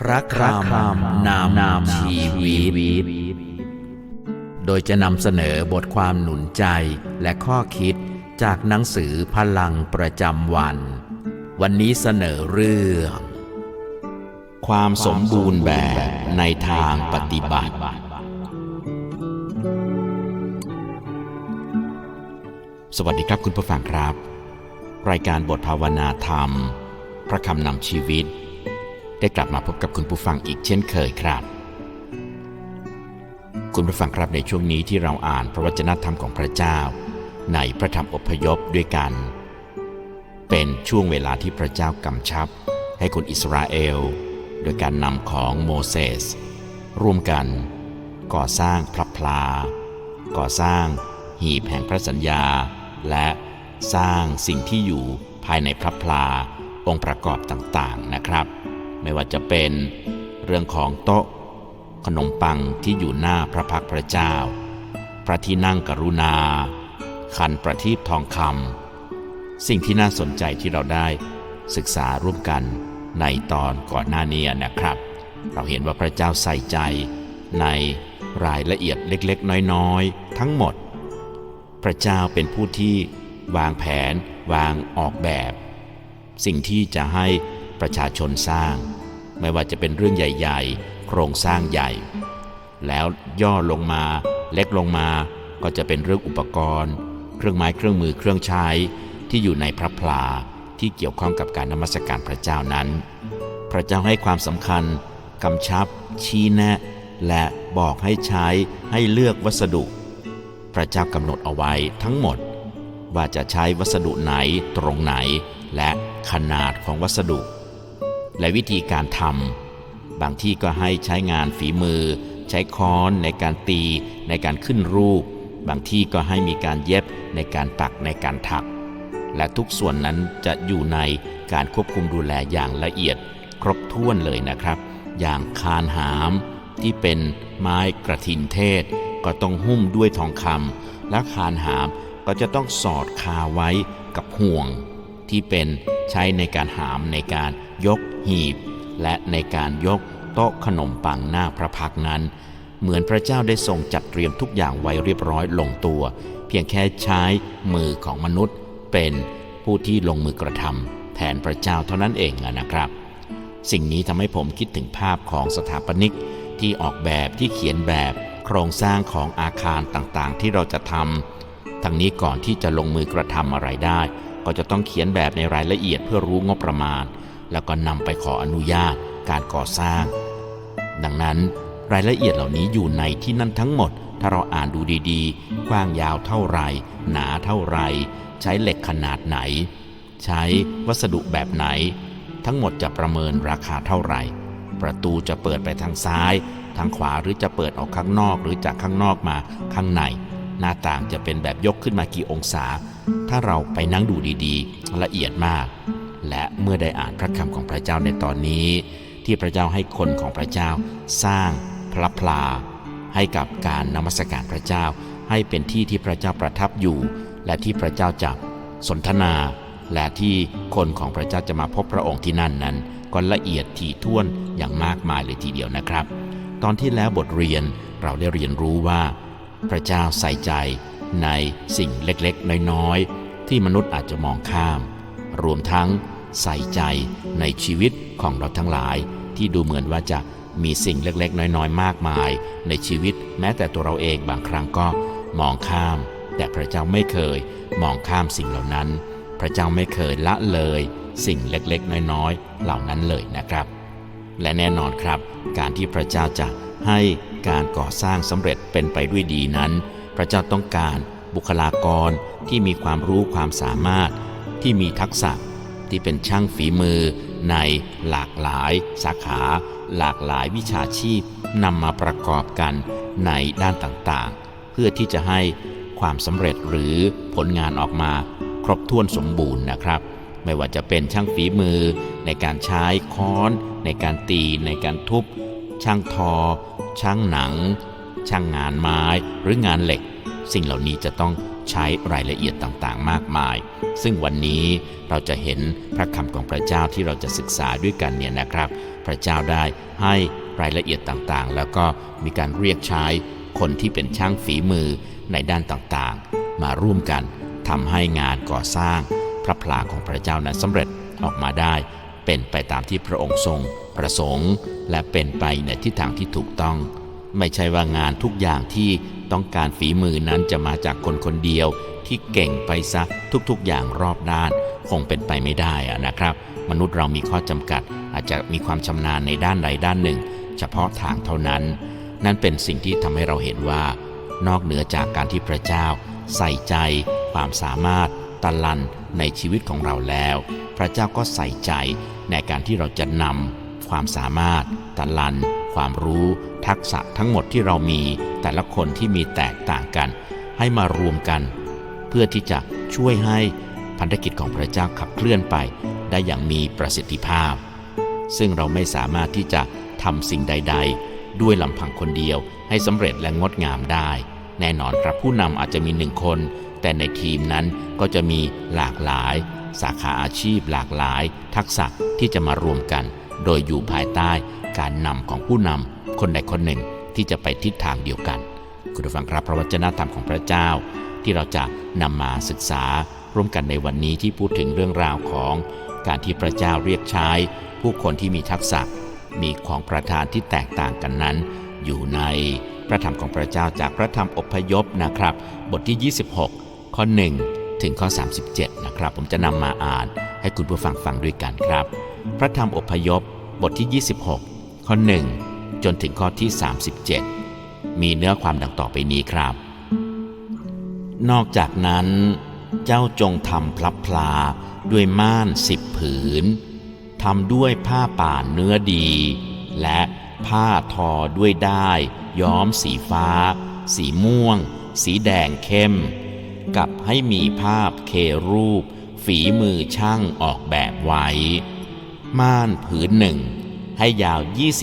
พระคำนำนำชีวิต โดยจะนำเสนอบทความหนุนใจและข้อคิดจากหนังสือพลังประจำวัน วันนี้เสนอเรื่อง ความสมบูรณ์แบบในทางปฏิบัติ สวัสดีครับคุณผู้ฟังครับ รายการบทภาวนาธรรม พระคำนำชีวิต ได้กลับมาพบกับคุณผู้ฟังอีกเช่นเคยครับ คุณผู้ฟังครับในช่วงนี้ที่เราอ่านพระวจนะธรรมของพระเจ้า ในพระธรรมอพยพด้วยกัน เป็นช่วงเวลาที่พระเจ้ากำชับ ให้คนอิสราเอล โดยการนำของโมเสสร่วมกัน ก่อสร้างพระพลา ก่อสร้างหีบแห่งพระสัญญา และสร้างสิ่งที่อยู่ภายในพระพลาองค์ประกอบต่างๆนะครับ ไม่ว่าจะเป็น เรื่องของโต๊ะ ขนมปังที่อยู่หน้าพระพักพระเจ้า พระที่นั่งกรุณา คันประทีปทองคำสิ่งที่น่าสนใจที่เราได้ศึกษาร่วมกันในตอนก่อนหน้านี้นะครับ เราเห็นว่าพระเจ้าใส่ใจในรายละเอียดเล็กๆ น้อยๆ ทั้งหมด พระเจ้าเป็นผู้ที่วางแผน วางออกแบบ สิ่งที่จะให้ประชาชนสร้าง ไม่ว่าจะเป็นเรื่องใหญ่ๆ โครงสร้างใหญ่ แล้วย่อลงมาเล็กลงมาก็จะเป็นเรื่องอุปกรณ์ เครื่องไม้เครื่องมือเครื่องใช้ที่อยู่ในพระพลาที่เกี่ยวข้องกับการนมัสการพระเจ้านั้น พระเจ้าให้ความสำคัญกำชับ ชี้แนะ และบอกให้ใช้ให้เลือกวัสดุ พระเจ้ากำหนดเอาไว้ทั้งหมด ว่าจะใช้วัสดุไหนตรงไหน และขนาดของวัสดุ และวิธีการทำบางที่ก็ให้ใช้งานฝีมือ ใช้ค้อนในการตี ในการขึ้นรูป บางที่ก็ให้มีการเย็บในการปักในการถัก และทุกส่วนนั้นจะอยู่ในการควบคุมดูแลอย่างละเอียด ครบถ้วนเลยนะครับ อย่างคานหาม ที่เป็นไม้กระถินเทศ ก็ต้องหุ้มด้วยทองคำและคานหามก็จะต้องสอดคาไว้กับห่วง ที่เป็นใช้ในการหามในการยกหีบ และในการยกโต๊ะขนมปังหน้าพระพักนั้น เหมือนพระเจ้าได้ทรงจัดเตรียมทุกอย่างไว้เรียบร้อยลงตัว เพียงแค่ใช้มือของมนุษย์ เป็นผู้ที่ลงมือกระทำแทนพระเจ้าเท่านั้นเองนะครับ สิ่งนี้ทำให้ผมคิดถึงภาพของสถาปนิกที่ออกแบบที่เขียนแบบโครงสร้างของอาคารต่างๆ ที่เราจะทำทั้งนี้ก่อนที่จะลงมือกระทำอะไรได้ ก็จะต้องเขียนแบบในรายละเอียดเพื่อรู้งบประมาณ แล้วก็นำไปขออนุญาตการก่อสร้าง ดังนั้นรายละเอียดเหล่านี้อยู่ในที่นั่นทั้งหมด ถ้าเราอ่านดูดีๆ กว้างยาวเท่าไร หนาเท่าไร ใช้เหล็กขนาดไหน ใช้วัสดุแบบไหน ทั้งหมดจะประเมินราคาเท่าไหร่ ประตูจะเปิดไปทางซ้าย ทางขวาหรือจะเปิดออกข้างนอกหรือจากข้างนอกมาข้างใน หน้าต่างจะเป็นแบบยกขึ้นมากี่องศา ถ้าเราไปนั่งดูดีๆ ละเอียดมาก และเมื่อได้อ่านพระคำของพระเจ้าในตอนนี้ ที่พระเจ้าให้คนของพระเจ้า สร้างพระพลา ให้กับการนมัสการพระเจ้า ให้เป็นที่ที่พระเจ้าประทับอยู่ และที่พระเจ้าจะสนทนา และที่คนของพระเจ้าจะมาพบพระองค์ที่นั่นนั้นก็ละเอียดถี่ถ้วนอย่างมากมายเลยทีเดียวนะครับ ตอนที่แล้วบทเรียนเราได้เรียนรู้ว่า พระเจ้าใส่ใจในสิ่งเล็กๆ น้อยๆ ที่มนุษย์อาจจะมองข้าม รวมทั้งใส่ใจในชีวิตของเราทั้งหลาย ที่ดูเหมือนว่าจะมีสิ่งเล็กๆ น้อยๆ มากมาย ในชีวิตแม้แต่ตัวเราเองบางครั้งก็มองข้าม แต่พระเจ้าไม่เคยมองข้ามสิ่งเหล่านั้น พระเจ้าไม่เคยละเลยสิ่งเล็กๆ น้อยๆ เหล่านั้นเลยนะครับ และแน่นอนครับ การที่พระเจ้าจะให้ การก่อสร้างสำเร็จเป็นไปด้วยดีนั้น พระเจ้าต้องการบุคลากรที่มีความรู้ความสามารถ ที่มีทักษะที่เป็นช่างฝีมือ ในหลากหลาย สาขา หลากหลายวิชาชีพนำมาประกอบกันในด้านต่างๆ เพื่อที่จะให้ความสำเร็จหรือผลงานออกมาครบถ้วนสมบูรณ์นะครับ ไม่ว่าจะเป็นช่างฝีมือ ในการใช้ค้อน ในการตี ในการทุบ ช่างทอ ช่างหนัง ช่างงานไม้หรืองานเหล็ก สิ่งเหล่านี้จะต้องใช้รายละเอียดต่างๆ มากมาย ซึ่งวันนี้เราจะเห็นพระคำของพระเจ้าที่เราจะศึกษาด้วยกันเนี่ยนะครับ พระเจ้าได้ให้รายละเอียดต่างๆ แล้วก็มีการเรียกใช้คนที่เป็นช่างฝีมือในด้านต่างๆ มาร่วมกันทำให้งานก่อสร้างพระพลาของพระเจ้านั้นสำเร็จออกมาได้ เป็นไปตามที่พระองค์ทรง ประสงค์ และเป็นไปในทิศทางที่ถูกต้อง ไม่ใช่ว่างานทุกอย่างที่ต้องการฝีมือนั้นจะมาจากคนคนเดียวที่เก่งไปซะทุกๆ อย่างรอบด้าน คงเป็นไปไม่ได้อะนะครับ มนุษย์เรามีข้อจำกัด อาจจะมีความชำนาญในด้านใดด้านหนึ่ง เฉพาะทางเท่านั้น นั่นเป็นสิ่งที่ทำให้เราเห็นว่า นอกเหนือจากการที่พระเจ้า ใส่ใจ ความสามารถตะลันในชีวิตของเราแล้ว พระเจ้าก็ใส่ใจ ในการที่เราจะนำความสามารถตะลัน ความรู้ ทักษะทั้งหมดที่เรามีแต่ละคนที่มีแตกต่างกัน ให้มารวมกัน เพื่อที่จะช่วยให้พันธกิจของพระเจ้าขับเคลื่อนไป ได้อย่างมีประสิทธิภาพ ซึ่งเราไม่สามารถที่จะทำสิ่งใด ๆ ด้วยลำพังคนเดียวให้สำเร็จและงดงามได้ แน่นอนครับผู้นำอาจจะมีหนึ่งคน แต่ในทีมนั้นก็จะมีหลากหลาย สาขาอาชีพหลากหลาย ทักษะที่จะมารวมกัน โดยอยู่ภายใต้การนำของผู้นำคนใดคนหนึ่งที่จะไปทิศทางเดียวกัน คุณผู้ฟังครับพระวจนะธรรมของพระเจ้า ที่เราจะนำมาศึกษาร่วมกันในวันนี้ที่พูดถึงเรื่องราวของการที่พระเจ้าเรียกใช้ ผู้คนที่มีทักษะ มีของประทานที่แตกต่างกันนั้น อยู่ในพระธรรมของพระเจ้าจากพระธรรมอพยพนะครับ บทที่ 26 ข้อ 1 ถึงข้อ 37 นะครับ ผมจะนำมาอ่านให้คุณผู้ฟังฟังด้วยกันครับ พระธรรมอพยพ บทที่ 26 ข้อ 1 จนถึงข้อที่ 37 มีเนื้อความดังต่อไปนี้ครับ นอกจากนั้น เจ้าจงทำพลับพลาด้วยม่านสิบผืนทำด้วยผ้าป่านเนื้อดี และผ้าทอด้วยได้ ย้อมสีฟ้า สีม่วง สีแดงเข้ม กับให้มีภาพเครูป ฝีมือช่างออกแบบไว้ ม่านผืนหนึ่ง ให้ยาว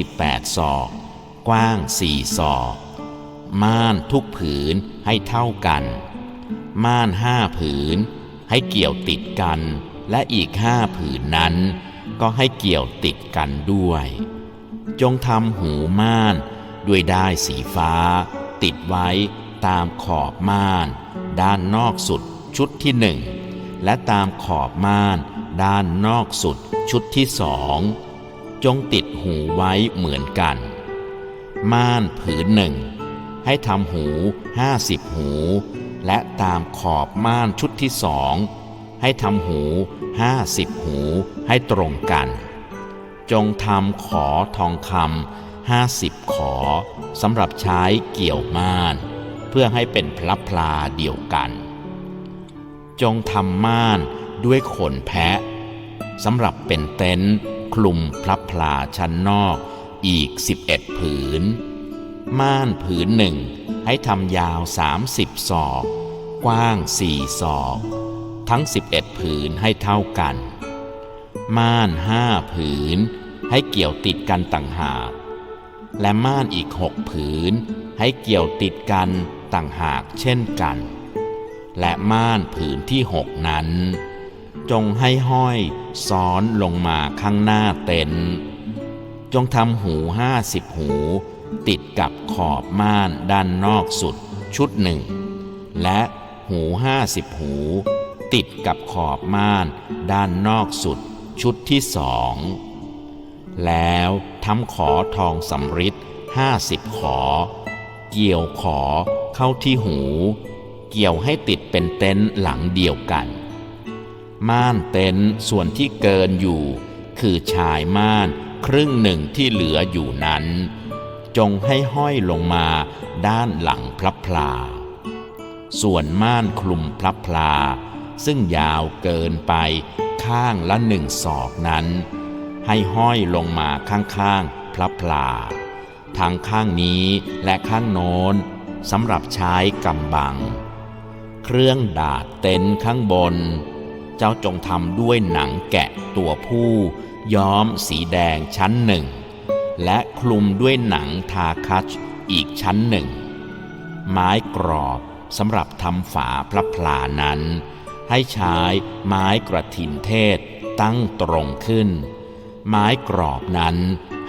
28 ศอก กว้าง4ศอก ม่านทุกผืนให้เท่ากัน ม่านห้าผืน ให้เกี่ยวติดกัน และอีกห้าผืนนั้น ก็ให้เกี่ยวติดกันด้วย จงทำหูม่านด้วยได้สีฟ้า ติดไว้ตามขอบม่าน ด้านนอกสุดชุดที่หนึ่งและตามขอบม่าน ด้านนอกสุดชุดที่สองจงติดหูไว้เหมือนกัน ม่านผืนหนึ่ง ให้ทำหูห้าสิบหู และตามขอบม่านชุดที่สองให้ทำหูห้าสิบหูให้ตรงกัน จงทำขอทองคำห้าสิบขอสำหรับใช้เกี่ยวม่าน เพื่อให้เป็นพลับพลาเดียวกัน จงทำม่านด้วยขนแพะสำหรับเป็นเต็นท์คลุมพลับพลาชั้นนอกอีก 11 ผืน ม่านผืนหนึ่งให้ทำยาว 30 ศอก กว้าง 4 ศอก ทั้ง 11 ผืนให้เท่ากัน ม่านห้าผืน ให้เกี่ยวติดกันต่างหาก และม่านอีกหกผืน ให้เกี่ยวติดกัน ต่างหากเช่นกัน และม่านผืนที่หกนั้น จงให้ห้อยซ้อนลงมาข้างหน้าเต็นท์จงทำหูห้าสิบหู ติดกับขอบม่านด้านนอกสุดชุดหนึ่ง และหูห้าสิบหู ติดกับขอบม่านด้านนอกสุดชุดที่สองแล้วทำขอทองสำริดห้าสิบขอ เกี่ยวขอเข้าที่หู เกี่ยวให้ติดเป็นเต็นท์หลังเดียวกัน ม่านเต็นท์ส่วนที่เกินอยู่ คือชายม่านครึ่งหนึ่งที่เหลืออยู่นั้น จงให้ห้อยลงมาด้านหลังพลับพลา ส่วนม่านคลุมพลับพลา ซึ่งยาวเกินไปข้างละหนึ่งศอกนั้น ให้ห้อยลงมาข้างๆพลับพลา ทางข้างนี้และข้างโน้นสำหรับใช้กำบัง เครื่องดาดเต็นท์ข้างบน เจ้าจงทำด้วยหนังแกะตัวผู้ ย้อมสีแดงชั้นหนึ่ง และคลุมด้วยหนังทาคัชอีกชั้นหนึ่ง ไม้กรอบสำหรับทำฝาพระพลานั้น ให้ใช้ไม้กระถินเทศตั้งตรงขึ้น ไม้กรอบนั้น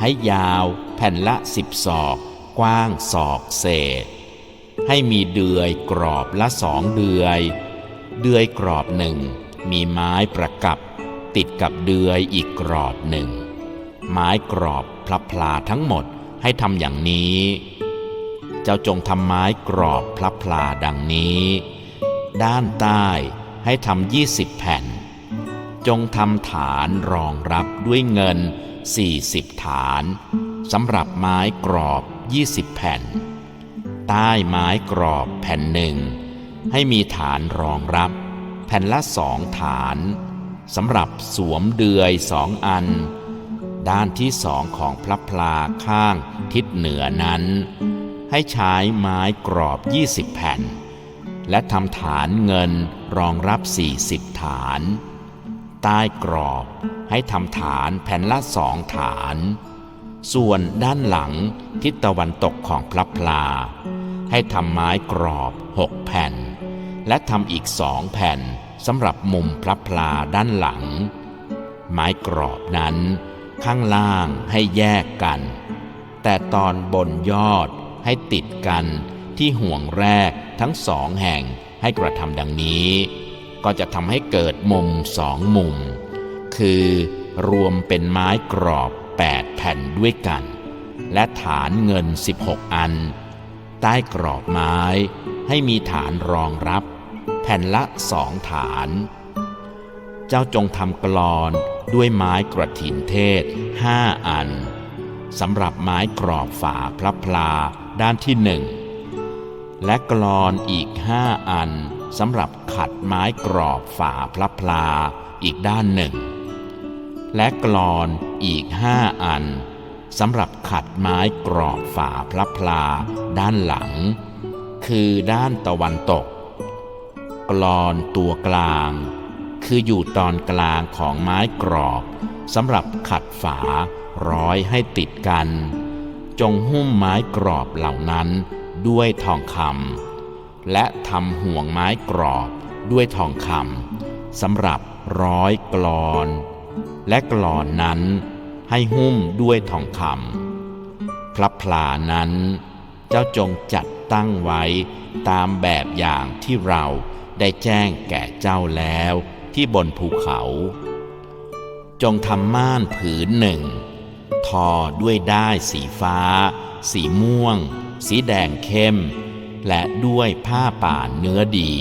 ให้ยาวแผ่นละสิบศอก กว้างศอกเศษ ให้มีเดือยกรอบละสองเดือย เดือยกรอบหนึ่งมีไม้ประกับ ติดกับเดือยอีกกรอบหนึ่ง ไม้กรอบพลับพลาทั้งหมดให้ทำอย่างนี้ เจ้าจงทำไม้กรอบพลับพลาดังนี้ ด้านใต้ให้ทำยี่สิบแผ่น จงทำฐานรองรับด้วยเงิน 40 ฐานสำหรับไม้กรอบ 20 แผ่น ใต้ไม้กรอบแผ่นหนึ่ง ให้มีฐานรองรับ แผ่นละสองฐานสำหรับสวมเดือยสองอัน ด้านที่สองของพระพลาข้างทิศเหนือนั้น ให้ใช้ไม้กรอบ 20 แผ่น และทำฐานเงินรองรับ 40 ฐาน ใต้กรอบ ให้ทำฐานแผ่นละสองฐาน ส่วนด้านหลังทิศตะวันตกของพระพลา ให้ทำไม้กรอบหกแผ่น และทำอีกสองแผ่นสำหรับมุมพระพลาด้านหลัง ไม้กรอบนั้น ข้างล่างให้แยกกัน แต่ตอนบนยอดให้ติดกันที่ห่วงแรกทั้งสองแห่งให้กระทำดังนี้ ก็จะทำให้เกิดมุมสองมุม คือรวมเป็นไม้กรอบ 8 แผ่นด้วยกัน และฐานเงิน 16 อัน ใต้กรอบไม้ให้มีฐานรองรับ แผ่นละสองฐาน เจ้าจงทำกลอนด้วยไม้กระถินเทศห้าอันสำหรับไม้กรอบฝาพระพลาด้านที่หนึ่งและกลอนอีกห้าอัน สำหรับขัดไม้กรอบฝาพระพลาอีกด้านหนึ่ง และกลอนอีกห้าอันสำหรับขัดไม้กรอบฝาพระพลาด้านหลัง คือด้านตะวันตกกลอนตัวกลาง คืออยู่ตอนกลางของไม้กรอบสำหรับขัดฝาร้อยให้ติดกัน จงหุ้มไม้กรอบเหล่านั้นด้วยทองคำ และทำห่วงไม้กรอบด้วยทองคำสำหรับร้อยกลอน และกลอนนั้นให้หุ้มด้วยทองคำพระพลานั้นเจ้าจงจัดตั้งไว้ตามแบบอย่างที่เราได้แจ้งแก่เจ้าแล้วที่บนภูเขา จงทำม่านผืนหนึ่ง ทอด้วยด้ายสีฟ้า สีม่วง สีแดงเข้ม และด้วยผ้าป่านเนื้อดี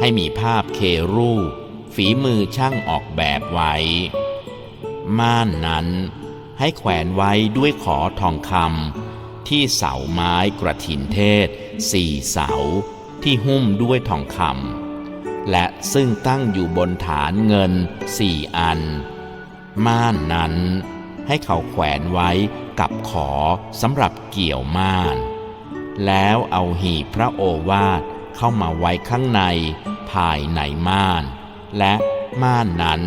ให้มีภาพเครูป ฝีมือช่างออกแบบไว้ ม่านนั้นให้แขวนไว้ด้วยขอทองคำที่เสาไม้กระถินเทศสี่เสาที่หุ้มด้วยทองคำและซึ่งตั้งอยู่บนฐานเงินสี่อัน ม่านนั้นให้เขาแขวนไว้กับขอสำหรับเกี่ยวม่าน แล้วเอาหีบพระโอวาทเข้ามาไว้ข้างในภายในม่าน และม่านนั้น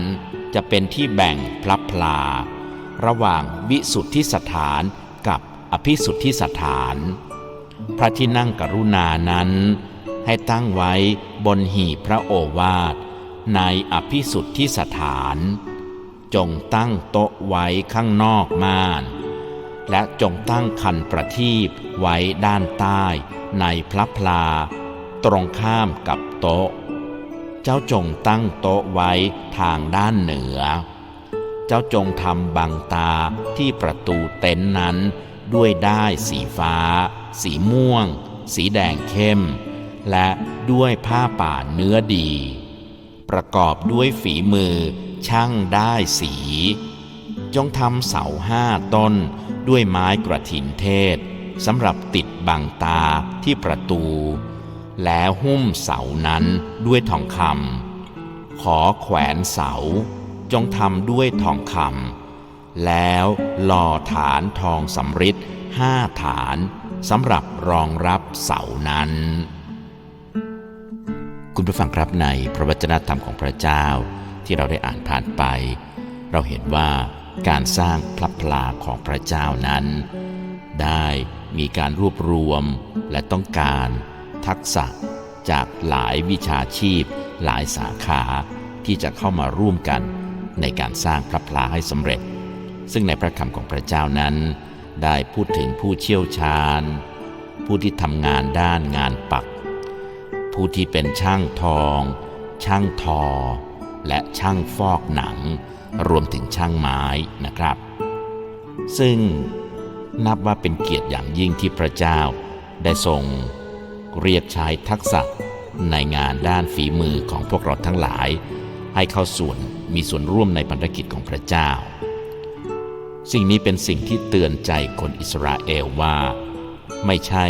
จะเป็นที่แบ่งพลับพลา ระหว่างวิสุทธิสถานกับอภิสุทธิสถาน พระที่นั่งกรุณานั้น ให้ตั้งไว้บนหีบพระโอวาท ในอภิสุทธิสถาน จงตั้งโต๊ะไว้ข้างนอกม่าน และจงตั้งคันประทีปไว้ด้านใต้ในพระพลา ตรงข้ามกับโต๊ะ เจ้าจงตั้งโต๊ะไว้ทางด้านเหนือ เจ้าจงทำบังตาที่ประตูเต็นท์นั้น ด้วยได้สีฟ้า สีม่วง สีแดงเข้ม และด้วยผ้าป่าเนื้อดี ประกอบด้วยฝีมือช่างได้สี จงทำเสาห้าต้น ด้วยไม้กระถินเทศสำหรับติดบังตาที่ประตู แล้วหุ้มเสานั้นด้วยทองคำขอแขวนเสาจงทำด้วยทองคำแล้วหล่อฐานทองสำริดห้าฐานสำหรับรองรับเสานั้น คุณผู้ฟังครับในพระวจนะธรรมของพระเจ้าที่เราได้อ่านผ่านไป เราเห็นว่า การสร้างพระพลาของพระเจ้านั้น ได้มีการรวบรวมและต้องการทักษะจากหลายวิชาชีพ หลายสาขาที่จะเข้ามาร่วมกันในการสร้างพระพลาให้สำเร็จ ซึ่งในพระคำของพระเจ้านั้น ได้พูดถึงผู้เชี่ยวชาญ ผู้ที่ทำงานด้านงานปัก ผู้ที่เป็นช่างทอง ช่างทอ และช่างฟอกหนัง รวมถึงช่างไม้นะครับ ซึ่งนับว่าเป็นเกียรติอย่างยิ่งที่พระเจ้า ได้ทรงเรียกใช้ทักษะในงานด้านฝีมือของพวกเราทั้งหลาย ให้เข้าส่วนมีส่วนร่วมในภารกิจของพระเจ้า สิ่งนี้เป็นสิ่งที่เตือนใจคนอิสราเอลว่า ไม่ใช่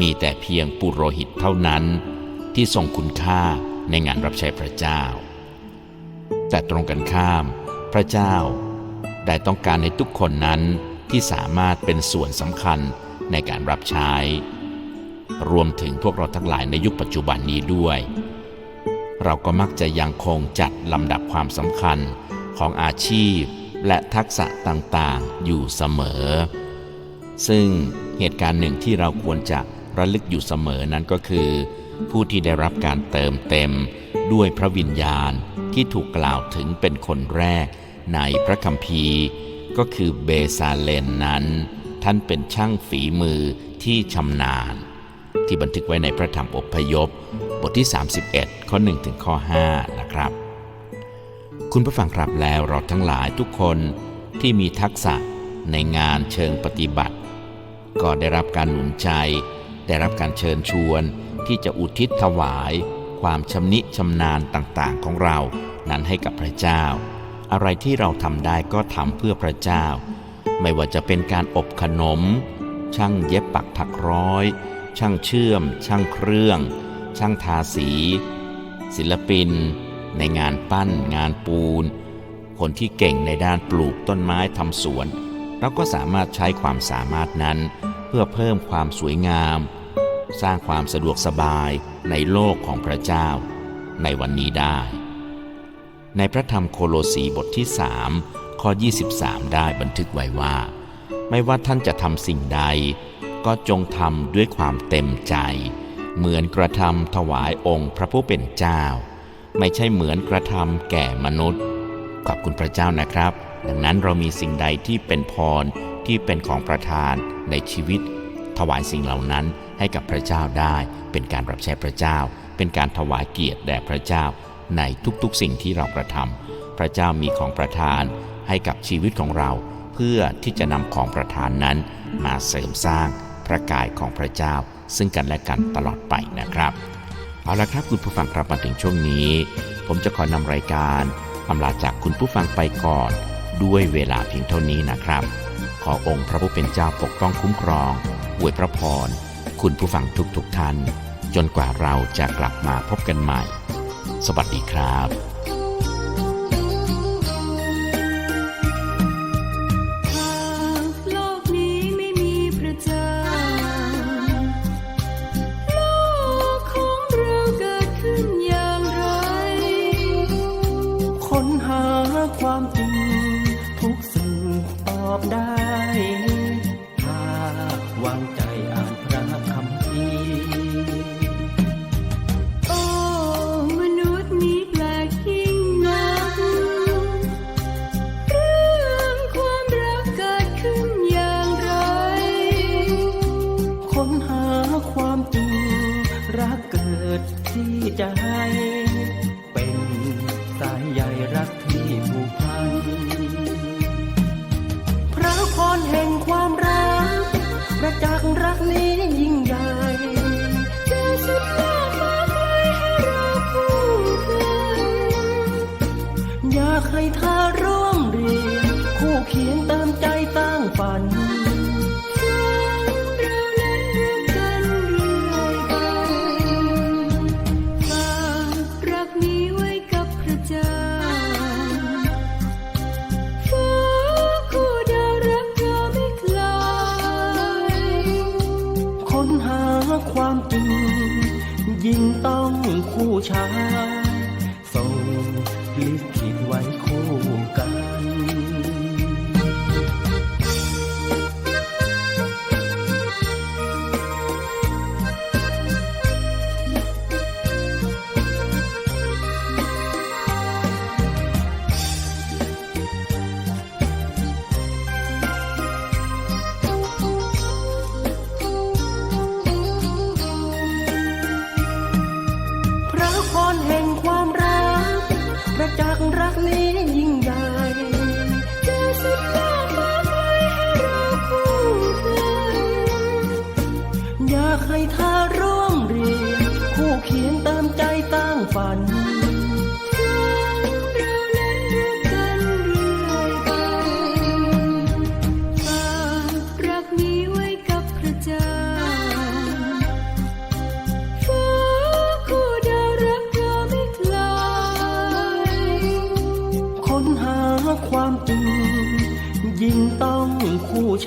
มีแต่เพียงปุโรหิตเท่านั้น ที่ทรงคุณค่าในงานรับใช้พระเจ้า แต่ตรงกันข้าม พระเจ้า ได้ต้องการในทุกคนนั้นที่สามารถเป็นส่วนสำคัญในการรับใช้ รวมถึงพวกเราทั้งหลายในยุคปัจจุบันนี้ด้วย เราก็มักจะยังคงจัดลำดับความสำคัญของอาชีพและทักษะต่างๆอยู่เสมอ ซึ่งเหตุการณ์หนึ่งที่เราควรจะระลึกอยู่เสมอนั้นก็คือ ผู้ที่ได้รับการเติมเต็มด้วยพระวิญญาณที่ถูกกล่าวถึงเป็นคนแรกในพระคัมภีร์ ก็คือเบซาเลนนั้น ท่านเป็นช่างฝีมือที่ชำนาญ ที่บันทึกไว้ในพระธรรมอพยพ บทที่ 31 ข้อ1ถึงข้อ5นะครับ คุณผู้ฟังครับแล้วเราทั้งหลายทุกคนที่มีทักษะในงานเชิงปฏิบัติ ก็ได้รับการหนุนใจ ได้รับการเชิญชวน ที่จะอุทิศถวาย ความชำนิชำนาญต่างๆของเรานั้นให้กับพระเจ้า อะไรที่เราทำได้ก็ทำเพื่อพระเจ้า ไม่ว่าจะเป็นการอบขนม ช่างเย็บปักถักร้อย ช่างเชื่อม ช่างเครื่อง ช่างทาสี ศิลปิน ในงานปั้น งานปูน คนที่เก่งในด้านปลูกต้นไม้ทำสวน เราก็สามารถใช้ความสามารถนั้น เพื่อเพิ่มความสวยงาม สร้างความสะดวกสบายในโลกของพระเจ้า ในวันนี้ได้ ในพระธรรมโคโลสีบทที่3ข้อ 23 ได้บันทึกไว้ว่า ไม่ว่าท่านจะทำสิ่งใด ก็จงทำด้วยความเต็มใจ เหมือนกระทำถวายองค์พระผู้เป็นเจ้า ไม่ใช่เหมือนกระทำแก่มนุษย์ ขอบคุณพระเจ้านะครับ ดังนั้นเรามีสิ่งใดที่เป็นพรที่เป็นของประทานในชีวิต ถวายสิ่งเหล่านั้น ให้กับพระเจ้าได้ เป็นการรับใช้พระเจ้า เป็นการถวายเกียรติแด่พระเจ้า ในทุกๆสิ่งที่เรากระทำพระเจ้ามีของประทานให้กับชีวิตของเรา เพื่อที่จะนำของประทานนั้น มาเสริมสร้างพระกายของพระเจ้า ซึ่งกันและกันตลอดไปนะครับเอาละครับคุณผู้ฟังครับมาถึงช่วงนี้ ผมจะขอนำรายการอำลาจากคุณผู้ฟังไปก่อน ด้วยเวลาเพียงเท่านี้นะครับ ขอองค์พระผู้เป็นเจ้าปกป้องคุ้มครองอวยพระพร คุณผู้ฟังทุกๆทท่าน จนกว่าเราจะกลับมาพบกันใหม่ สวัสดีครับ 无常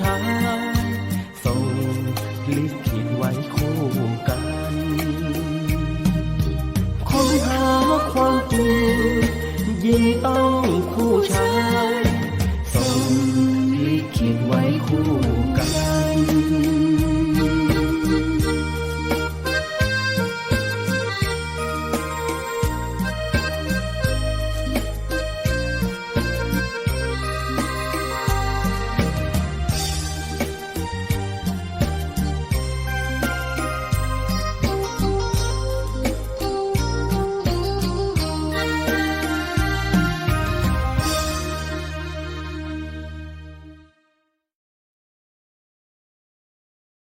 ชายส่งลิขิตไว้คู่กัน คนหาความจริงยิ่งต้องคู่ชายส่งลิขิตไว้คู่กัน